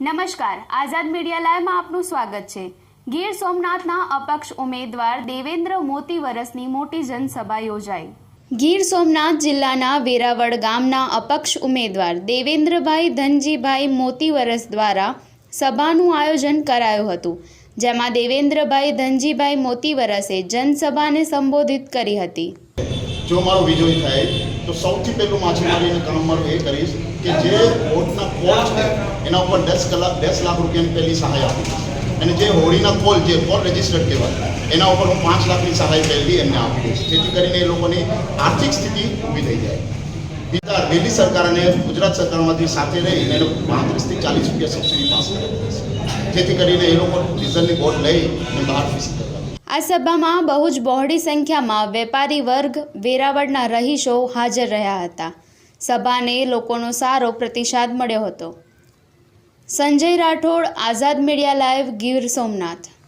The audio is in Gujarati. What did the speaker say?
નમસ્કાર. આઝાદ મીડિયા લાઈવમાં આપનું સ્વાગત છે. ગીર સોમનાથના અપક્ષ ઉમેદવાર દેવેન્દ્ર મોતી વરસની મોટી જનસભા યોજાઈ. ગીર સોમનાથ જિલ્લાના વેરાવળ ગામના અપક્ષ ઉમેદવાર દેવેન્દ્રભાઈ ધનજીભાઈ મોતી વરસ દ્વારા સભાનું આયોજન કરાયું હતું, જેમાં દેવેન્દ્રભાઈ ધનજીભાઈ મોતી વરસે જનસભાને સંબોધિત કરી હતી. જો મારો વિજય થાય, તો સૌથી પહેલું માછીમારીને કામ મારું એ કરીશ કે જે બોટના કોલ છે, એના ઉપર દસ કલાક, દસ લાખ રૂપિયાની પહેલી સહાય આપીશ. અને જે હોડીના કોલ જે કોલ રજિસ્ટર્ડ કહેવાય, એના ઉપર હું પાંચ લાખની સહાય પહેલી એમને આપી દઈશ. જેથી કરીને એ લોકોની આર્થિક સ્થિતિ ઊભી થઈ જાય. બીજા દિલ્હી સરકાર અને ગુજરાત સરકારમાંથી સાથે રહીને એને પાંત્રીસથી ચાલીસ રૂપિયા સબસિડી પાસ કરાવી જેથી કરીને એ લોકો ડીઝલની બોટ લઈ અને બહાર ફીસી કરવા આ સભામાં બહુ જ બહોળી સંખ્યામાં વેપારી વર્ગ, વેરાવળના રહીશો હાજર રહ્યા હતા. સભાને લોકોનો સારો પ્રતિસાદ મળ્યો હતો. Sanjay Rathod, Azad media live, Gir Somnath.